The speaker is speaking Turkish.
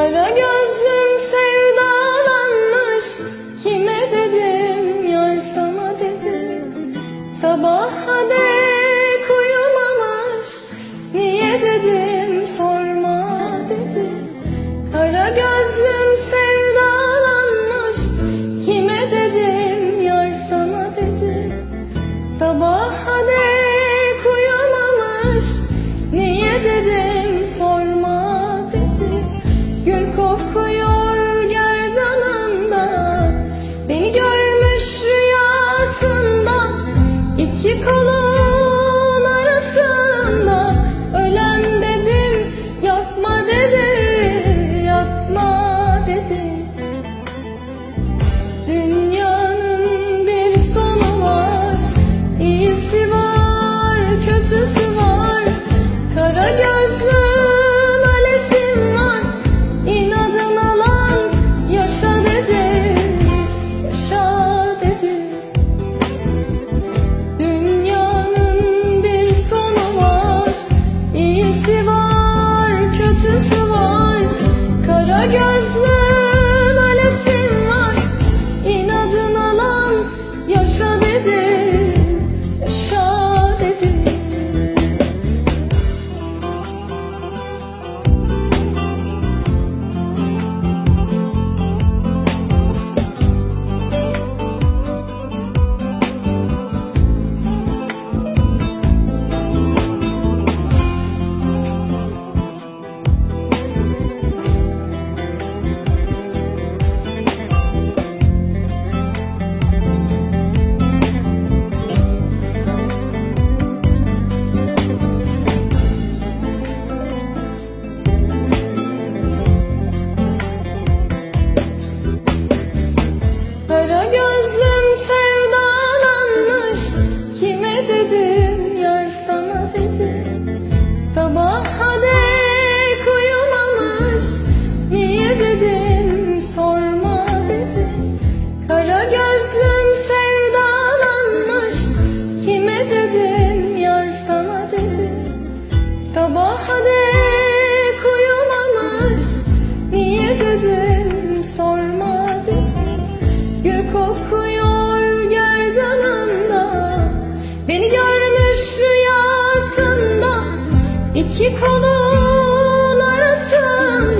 Kara gözlüm sevdalanmış. Kime dedim yar sana dedim. Sabaha dek uyumamış Niye dedim sorma dedi Kara gözlüm sevdalanmış. Kime dedim yar sana dedim. Sabaha dek uyumamış Niye dedim sormadım Gül kokuyor gel dalında Beni görmüş rüyasında iki kolun arasında.